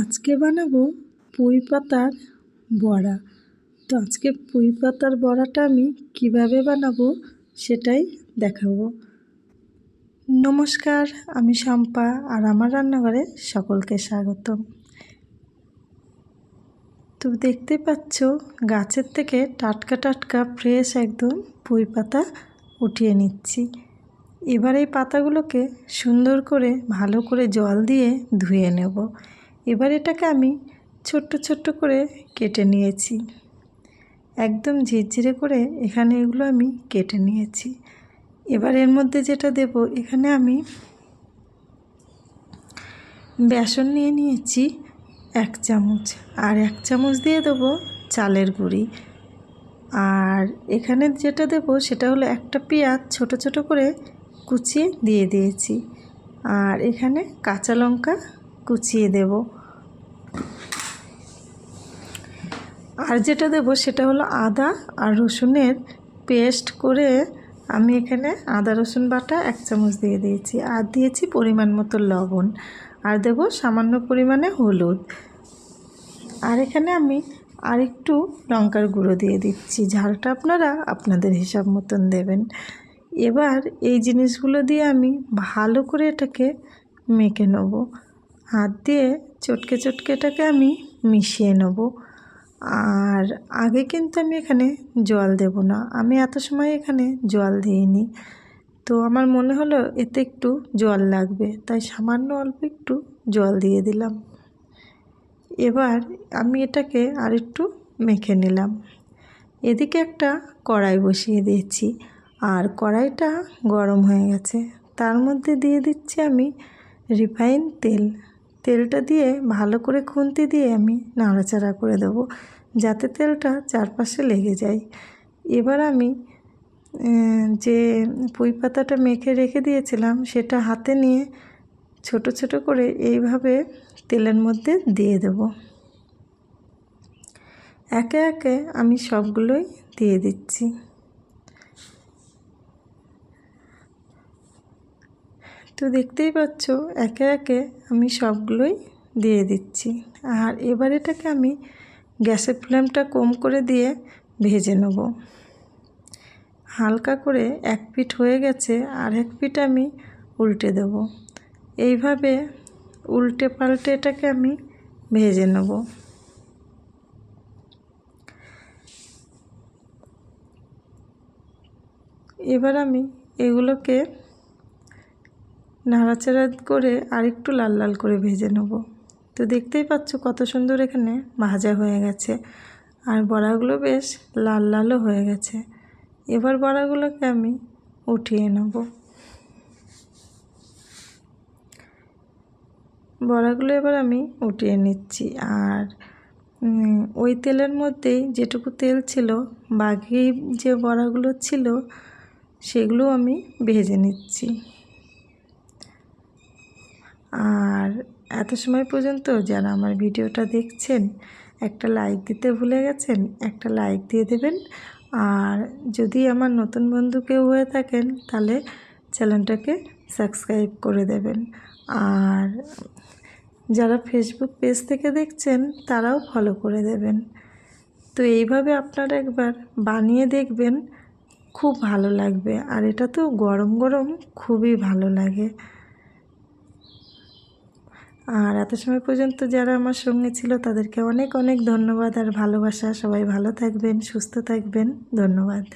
আজকে বানাবো পুঁই পাতার বড়া। তো আজকে পুঁই পাতার বড়াটা আমি কীভাবে বানাবো সেটাই দেখাবো। নমস্কার, আমি শম্পা আর আমার রান্নাঘরে সকলকে স্বাগত তো দেখতে পাচ্ছ, গাছের থেকে টাটকা টাটকা ফ্রেশ একদম পুঁই পাতা উঠিয়ে নিচ্ছি। এবার এই পাতাগুলোকে সুন্দর করে ভালো করে জল দিয়ে ধুয়ে নেব। এবার এটাকে আমি ছোট্ট ছোট্ট করে কেটে নিয়েছি। একদম ঝিরঝিরে করে এখানে এগুলো আমি কেটে নিয়েছি। এবার এর মধ্যে যেটা দেব, এখানে আমি বেসন নিয়ে নিয়েছি এক চামচ। আর এক চামচ দিয়ে দেবো চালের গুঁড়ি। আর এখানে যেটা দেব, সেটা হলো একটা পেঁয়াজ ছোট ছোট করে কুচিয়ে দিয়ে দিয়েছি। আর এখানে কাঁচা লঙ্কা কুচিয়ে দেব। আর যেটা দেব সেটা হলো আদা আর রসুনের পেস্ট করে আমি এখানে আদা, রসুন বাটা এক চামচ দিয়ে দিয়েছি আর দিয়েছি পরিমাণ মতো লবণ। আর দেব সামান্য পরিমাণে হলুদ। আর এখানে আমি আর একটু লঙ্কার গুঁড়ো দিয়ে দিচ্ছি। ঝালটা আপনারা আপনাদের হিসাব মতন দেবেন। এবার এই জিনিসগুলো দিয়ে আমি ভালো করে এটাকে মেখে নেব। হাত দিয়ে চটকে চটকে এটাকে আমি মিশিয়ে নেব। আর আগে কিন্তু আমি এখানে জল দেব না। আমি এত সময় এখানে জল দিইনি। তো আমার মনে হলো এতে একটু জল লাগবে। তাই সামান্য অল্প একটু জল দিয়ে দিলাম। এবার আমি এটাকে আর একটু মেখে নিলাম। এদিকে একটা কড়াই বসিয়ে দিয়েছি। আর কড়াইটা গরম হয়ে গেছে। তার মধ্যে দিয়ে দিচ্ছি আমি রিফাইন তেল। তেলটা দিয়ে ভালো করে খুন্তি দিয়ে আমি নাড়াচাড়া করে দেব, যাতে তেলটা চারপাশে লেগে যায়। এবার আমি যে পুঁই পাতাটা মেখে রেখে দিয়েছিলাম, সেটা হাতে নিয়ে ছোট ছোট করে এইভাবে তেলের মধ্যে দিয়ে দেব। একে একে আমি সবগুলোই দিয়ে দিচ্ছি। তো দেখতেই পাচ্ছ, একে একে আমি সবগুলোই দিয়ে দিচ্ছি। আর এবার এটাকে আমি গ্যাসের ফ্লেমটা কম করে দিয়ে ভেজে নেব। হালকা করে এক পিঠ হয়ে গেছে আর এক পিঠ আমি উল্টে দেব। এইভাবে উল্টে পাল্টে এটাকে আমি ভেজে নেব। এবার আমি এগুলোকে নাড়াচাড়া করে আরেকটু লাল লাল করে ভেজে নেব। তো দেখতেই পাচ্ছ কত সুন্দর এখানে ভাজা হয়ে গেছে। আর বড়াগুলো বেশ লাল লালও হয়ে গেছে। এবার বড়াগুলোকে আমি উঠিয়ে নেব। বড়াগুলো এবার আমি উঠিয়ে নিচ্ছি। আর ওই তেলের মধ্যেই যেটুকু তেল ছিল, বাকি যে বড়াগুলো ছিল, সেগুলো আমি ভেজে নিচ্ছি। আর এত সময় পর্যন্ত যারা আমার ভিডিওটা দেখছেন, একটা লাইক দিতে ভুলে গেছেন, একটা লাইক দিয়ে দেবেন। আর যদি আমার নতুন বন্ধু কেউ হয়ে থাকেন, তাহলে চ্যানেলটাকে সাবস্ক্রাইব করে দেবেন। আর যারা ফেসবুক পেজ থেকে দেখছেন, তারাও ফলো করে দেবেন। তো এইভাবে আপনারা একবার বানিয়ে দেখবেন, খুব ভালো লাগবে। আর এটা তো গরম গরম খুবই ভালো লাগে। আর এত সময় পর্যন্ত যারা আমার সঙ্গে ছিল, তাদেরকে অনেক অনেক ধন্যবাদ আর ভালোবাসা। সবাই ভালো থাকবেন, সুস্থ থাকবেন। ধন্যবাদ।